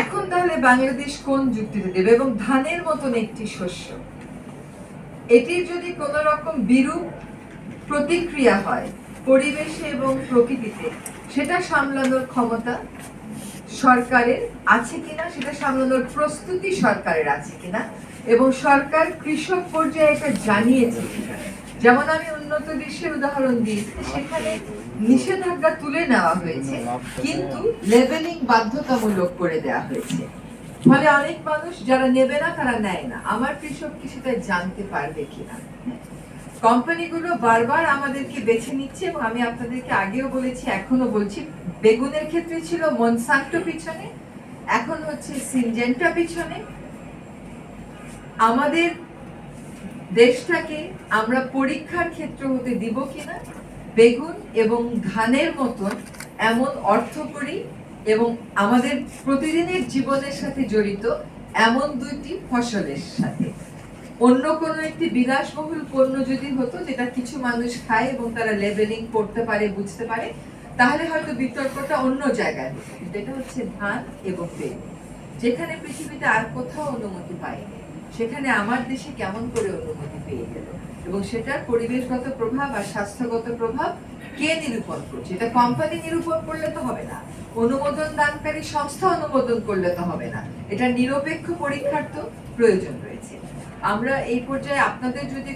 এখন তাহলে বাংলাদেশ কোন যুক্তিতে দেবে এবং ধানের মতন একটি শস্য? এটির যদি কোন রকম বিরূপ প্রতিক্রিয়া হয় পরিবেশে এবং প্রকৃতিতে, সেটা সামলানোর ক্ষমতা সরকারের আছে কিনা, সেটা সামলানোর প্রস্তুতি সরকারের আছে কিনা, এবং সরকার কৃষক পর্যায়ে এটা জানিয়েছে যেমন আমি উন্নত বিশ্বের উদাহরণ দিয়েছি। সেখানে নিষেধাজ্ঞা তুলে নেওয়া হয়েছে, কিন্তু লেভেলিং বাধ্যতামূলক করে দেওয়া হয়েছে। ফলে অনেক মানুষ যারা নেবে না, তারা নেয় না। আমার কৃষক কি সেটা জানতে পারবে কিনা? কোম্পানিগুলো বারবার আমাদেরকে বেছে নিচ্ছে এবং আমি আপনাদেরকে আগেও বলেছি এখনও বলছি, বেগুনের ক্ষেত্রে ছিল মনসান্টো পিছনে, এখন হচ্ছে সিনজেন্টা পিছনে। আমাদের দেশটাকে আমরা পরীক্ষার ক্ষেত্র হতে দিব কিনা? বেগুন এবং ধানের মতন এমন অর্থকরী এবং আমাদের প্রতিদিনের জীবনের সাথে জড়িত এমন দুইটি ফসলের সাথে। অন্য কোনো একটি বিলাসবহুল পণ্য যদি হতো, যেটা কিছু মানুষ খায় এবং তারা লেভেলিং করতে পারে, বুঝতে পারে, তাহলে হয়তো বিতর্কটা অন্য জায়গায় যেটা হচ্ছে ধান এবং বেগুন, যেখানে পৃথিবীতে আর কোথাও অনুমতি পায়নি। সেখানে আমার দেশে কেমন করে অনুমতি পেয়ে গেল? এবং সেটার পরিবেশগত প্রভাব আর স্বাস্থ্যগত প্রভাব কে নিরূপণ করছে? এটা কোম্পানি নিরূপণ করলে তো হবে না। অনুমোদন দানকারী সংস্থা অনুমোদন করলে তো হবে না। এটা নিরপেক্ষ পরীক্ষার তো প্রয়োজন রয়েছে। আমরা এই পর্যায়ে আপনাদের যদি